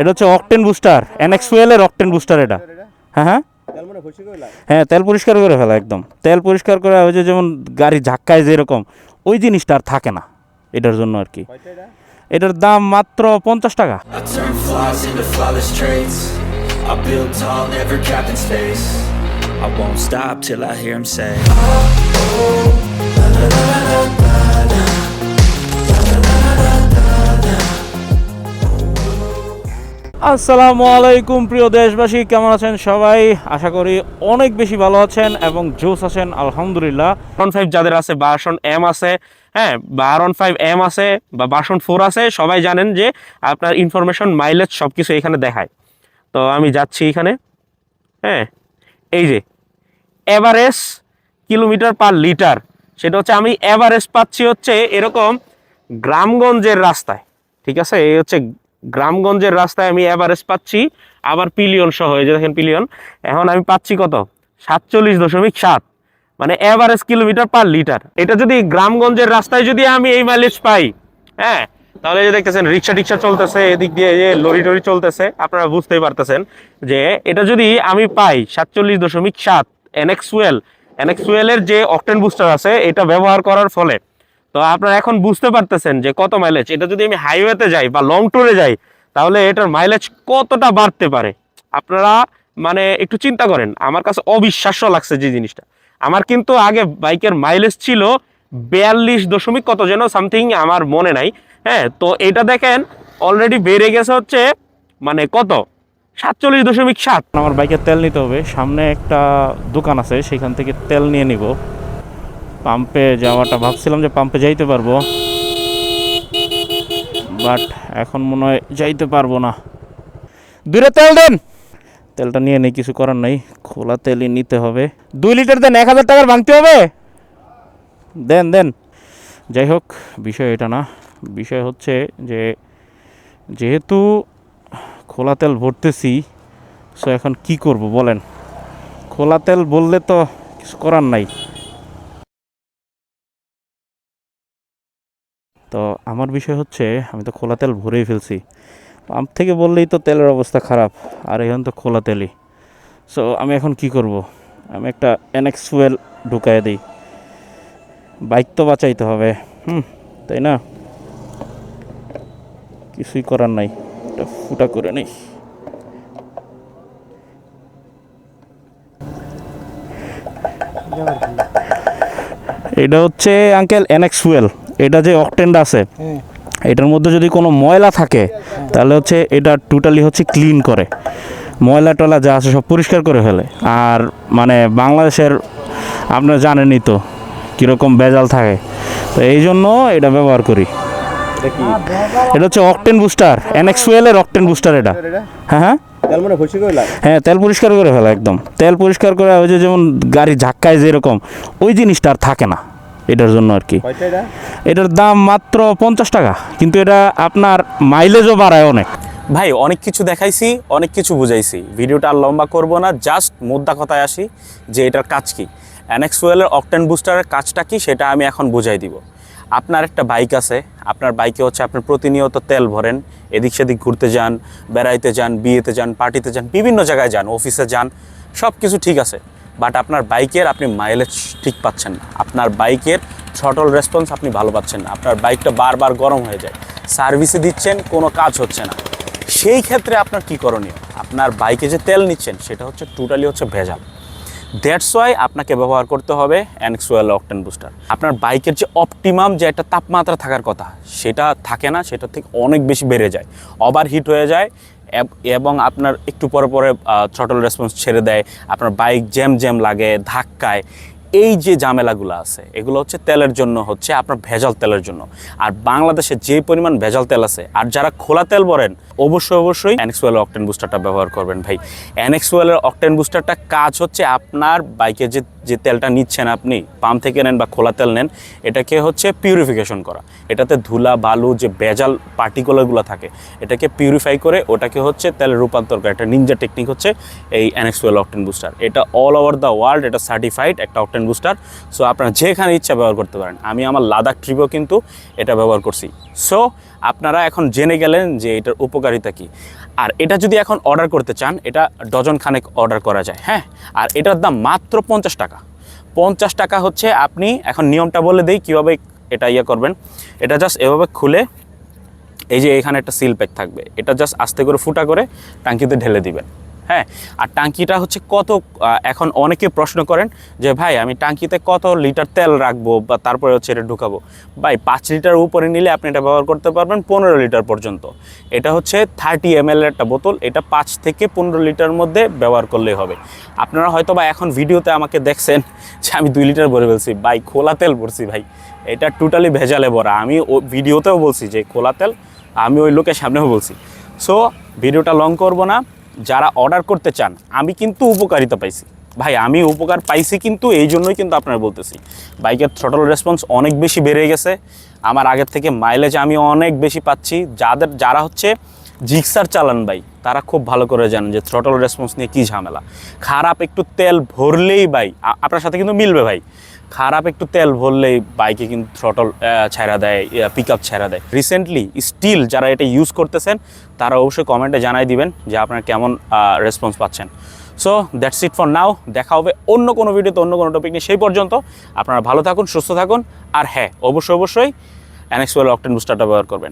এটা হচ্ছে octane booster NX ফুয়েলের অকটেন বুস্টার এটা। হ্যাঁ হ্যাঁ? হ্যাঁ তেল পরিষ্কার করে ফেলা একদম। তেল পরিষ্কার করে ওই যে যেমন গাড়ি ঝাক্কায় যেরকম ওই জিনিসটা আর থাকে না এটার জন্য আর কি। এটার দাম মাত্র পঞ্চাশ টাকা। I won't stop till I hear him say. আসসালামু আলাইকুম, প্রিয় দেশবাসী, কেমন আছেন সবাই? আশা করি অনেক বেশি ভালো আছেন এবং জোস আছেন, আলহামদুলিল্লাহ। যাদের আছে বাসন এম আছে হ্যাঁ বারন ফাইভ এম আছে বা বাসন ফোর আছে, সবাই জানেন যে আপনার ইনফরমেশন মাইলেজ সব কিছু এখানে দেখায়। তো আমি যাচ্ছি এখানে হ্যাঁ এই যে এভারেজ কিলোমিটার পার লিটার সেটা হচ্ছে আমি এভারেজ পাচ্ছি হচ্ছে এরকম গ্রামগঞ্জের রাস্তায়, ঠিক আছে? এই হচ্ছে গ্রামগঞ্জের রাস্তায় আমি এভারেজ পাচ্ছি, আবার পিলিয়ন সহ, এই যে দেখেন পিলিয়ন এখন আমি পাচ্ছি কত? সাতচল্লিশ দশমিক সাত। মানে এভারেজ কিলোমিটার পার লিটার। এটা যদি গ্রামগঞ্জের রাস্তায় যদি আমি এই মাইলেজ পাই হ্যাঁ তাহলে যে দেখতেছেন, রিক্সা টিক্সা চলতেছে, এদিক দিয়ে যে লরি টরি চলতেছে, আপনারা বুঝতেই পারতেছেন যে এটা যদি আমি পাই সাতচল্লিশ দশমিক সাত এনএক্স ওয়েল এনএক্স ওয়েলের যে অকটেন বুস্টার আছে, এটা ব্যবহার করার ফলে তো আপনারা এখন বুঝতে পারতেছেন যে কত মাইলেজ এটা যদি আমি হাইওয়েতে যাই বা লং ট্যুরে যাই, তাহলে এটার মাইলেজ কতটা বাড়তে পারে? আপনারা মানে একটু চিন্তা করেন। আমার কাছে অবিশ্বাস্য লাগছে যে জিনিসটা। আমার কিন্তু আগে বাইকের মাইলেজ ছিল বিয়াল্লিশ দশমিক কত যেন সামথিং আমার মনে নাই। হ্যাঁ তো এটা দেখেন অলরেডি বেড়ে গেছে হচ্ছে মানে কত? সাতচল্লিশ দশমিক সাত। আমার বাইকের তেল নিতে হবে। সামনে একটা দোকান আছে, সেখান থেকে তেল নিয়ে নিব। পাম্পে যাওয়াটা ভাবছিলাম যে পাম্পে যাইতে পারব। বাট এখন মনে হয় যাইতে পারব না। দূরে তেল দেন। তেলটা নিয়ে নেই, কিছু করার নাই। খোলা তেলই নিতে হবে। দুই লিটার দেন, এক হাজার টাকার ভাঙতে হবে। দেন দেন। যাই হোক, বিষয় এটা না। বিষয় হচ্ছে যে যেহেতু খোলা তেল ভরতেছি সো এখন কি করব বলেন? খোলা তেল বললে তো কিছু করার নাই। তো আমার বিষয় হচ্ছে, আমি তো খোলা তেল ভরেই ফেলছি। পাম্প থেকে বললেই তো তেলের অবস্থা খারাপ, আর এখন তো খোলা তেলই। সো আমি এখন কি করব? আমি একটা এনএক্স ফুয়েল ঢুকাই দিই। বাইক তো বাঁচাইতে হবে, হুম, তাই না? কিছুই করার নাই, একটা ফুটা করে নেই। এটা হচ্ছে আঙ্কেল এনএক্স ফুয়েল এটা যে অকটেন্ড আছে এটার মধ্যে যদি কোনো ময়লা থাকে তাহলে হচ্ছে এটা টোটালি হচ্ছে ক্লিন করে। ময়লা টয়লা যা আছে সব পরিষ্কার করে ফেলে। আর মানে বাংলাদেশের আপনারা জানেনই তো কীরকম বেজাল থাকে। তো এই জন্য এটা ব্যবহার করি। এটা হচ্ছে অকটেন বুস্টার এনএক্স ফুয়েলের অকটেন বুস্টার এটা। হ্যাঁ হ্যাঁ? তেল মানে হ্যাঁ তেল পরিষ্কার করে ফেলা একদম। তেল পরিষ্কার করে ওই যে যেমন গাড়ি ঝাক্কায় যেরকম ওই জিনিসটা আর থাকে না। এটার জন্য আর কি। এটার দাম মাত্র পঞ্চাশ টাকা কিন্তু এটা আপনার মাইলেজও বাড়ায় অনেক। ভাই অনেক কিছু দেখাইছি অনেক কিছু বুঝাইছি। ভিডিওটা আর লম্বা করব না জাস্ট মুদ্রা কথায় আসি যে এটার কাজ কি। অ্যানেক্স ওয়েলের অকটেন বুস্টারের কাজটা কি সেটা আমি এখন বুঝাই দিব। আপনার একটা বাইক আছে আপনার বাইকে হচ্ছে আপনি প্রতিনিয়ত তেল ভরেন এদিক সেদিক ঘুরতে যান বেড়াইতে যান বিয়েতে যান পার্টিতে যান বিভিন্ন জায়গায় যান অফিসে যান সব কিছু ঠিক আছে। বাট আপনার বাইকের আপনি মাইলেজ ঠিক পাচ্ছেন না। আপনার বাইকের ছটল রেসপন্স আপনি ভালো পাচ্ছেন না। আপনার বাইকটা বারবার গরম হয়ে যায়। সার্ভিসে দিচ্ছেন, কোনো কাজ হচ্ছে না। সেই ক্ষেত্রে আপনার কি করণীয়? আপনার বাইকে যে তেল নিচ্ছেন, সেটা হচ্ছে টোটালি হচ্ছে ভেজাল। দ্যাটস ওয়াই আপনাকে ব্যবহার করতে হবে অ্যানক্সওয়েল অকটেন বুস্টার আপনার বাইকের যে অপটিমাম যে একটা তাপমাত্রা থাকার কথা, সেটা থাকে না, সেটা থেকে অনেক বেশি বেড়ে যায়। ওভার হিট হয়ে যায় এব- আপনার একটু পরে পরে থ্রটল রেসপন্স ছেড়ে দেয়, আপনার বাইক জ্যাম জ্যাম লাগে, ধাক্কায়। এই যে ঝামেলাগুলো আছে, এগুলো হচ্ছে তেলের জন্য হচ্ছে আপনার ভেজাল তেলের জন্য। আর বাংলাদেশে যে পরিমাণ ভেজাল তেল আছে, আর যারা খোলা তেল বলেন অবশ্যই অবশ্যই অ্যানেক্সওয়েলের অকটেন বুস্টারটা ব্যবহার করবেন ভাই। অ্যানেক্সওয়েলের অকটেন বুস্টারটা কাজ হচ্ছে আপনার বাইকের যে যে তেলটা নিচ্ছেন আপনি, পাম্প থেকে নেন বা খোলা তেল নেন, এটাকে হচ্ছে পিউরিফিকেশন করা। এটাতে ধুলা, বালু, যে বেজাল পার্টিকুলারগুলো থাকে, এটাকে পিউরিফাই করে ওটাকে হচ্ছে তেলে রূপান্তর করে। একটা নিনজা টেকনিক হচ্ছে এই অ্যানেক্সুয়েল অকটেন বুস্টার এটা অল ওভার দ্য ওয়ার্ল্ড এটা সার্টিফাইড একটা অকটেন বুস্টার সো আপনারা যেখানে ইচ্ছা ব্যবহার করতে পারেন। আমি আমার লাদাখ ট্রিপেও কিন্তু এটা ব্যবহার করছি। সো আপনারা এখন জেনে গেলেন যে এটার উপকারিতা কি। আর এটা যদি এখন অর্ডার করতে চান, এটা ডজন খানেক অর্ডার করা যায় হ্যাঁ? আর এটার দাম মাত্র পঞ্চাশ টাকা। পঞ্চাশ টাকা হচ্ছে আপনি এখন নিয়মটা বলে দিই, কীভাবে এটা ইয়ে করবেন। এটা জাস্ট এভাবে খুলে এই যে এখানে একটা সিল প্যাক থাকবে। এটা জাস্ট আস্তে করে ফুটা করে টাঙ্কিতে ঢেলে দিবেন। হ্যাঁ আর টাঙ্কিটা হচ্ছে কত এখন অনেকে প্রশ্ন করেন যে, ভাই, আমি টাঙ্কিতে কত লিটার তেল রাখব বা তারপরে হচ্ছে এটা ঢুকাবো? ভাই, পাঁচ লিটার উপরে নিলে আপনি এটা ব্যবহার করতে পারবেন পনেরো লিটার পর্যন্ত। এটা হচ্ছে থার্টি এম একটা বোতল, এটা পাঁচ থেকে পনেরো লিটার মধ্যে ব্যবহার করলেই হবে। আপনারা হয়তো বা এখন ভিডিওতে আমাকে দেখছেন যে, আমি দুই লিটার ভরে ফেলছি। ভাই, খোলা তেল ভরছি, ভাই। এটা টোটালি ভেজালে ভরা। আমি ও ভিডিওতেও বলছি যে, খোলা তেল। আমি ওই লোকের সামনেও বলছি। সো ভিডিওটা লং করব না। যারা অর্ডার করতে চান, আমি কিন্তু উপকারিতা পাইছি। ভাই, আমি উপকার পাইছি কিন্তু এই জন্যই কিন্তু আপনার বলতেছি। বাইকের থ্রটল রেসপন্স অনেক বেশি বেড়ে গেছে। আমার আগের থেকে মাইলেজ আমি অনেক বেশি পাচ্ছি। যাদের, যারা হচ্ছে জিক্সার চালান ভাই, তারা খুব ভালো করে জানেন যে থ্রটল রেসপন্স নিয়ে কী ঝামেলা। খারাপ একটু তেল ভরলেই ভাই আপনার সাথে কিন্তু মিলবে ভাই। খারাপ একটু তেল ভরলেই বাইকে কিন্তু থ্রটল ছেড়া দেয় পিক আপ ছেড়া দেয়। রিসেন্টলি স্টিল যারা এটা ইউজ করতেছেন, তারা অবশ্যই কমেন্টে জানাই দিবেন যে আপনারা কেমন রেসপন্স পাচ্ছেন। So that's it for now দেখা হবে অন্য কোনো ভিডিওতে অন্য কোনো টপিক নিয়ে। সেই পর্যন্ত আপনারা ভালো থাকুন, সুস্থ থাকুন। আর হ্যাঁ অবশ্যই অবশ্যই অ্যানেক্সওয়েল অকটেন বুস্টারটা ব্যবহার করবেন।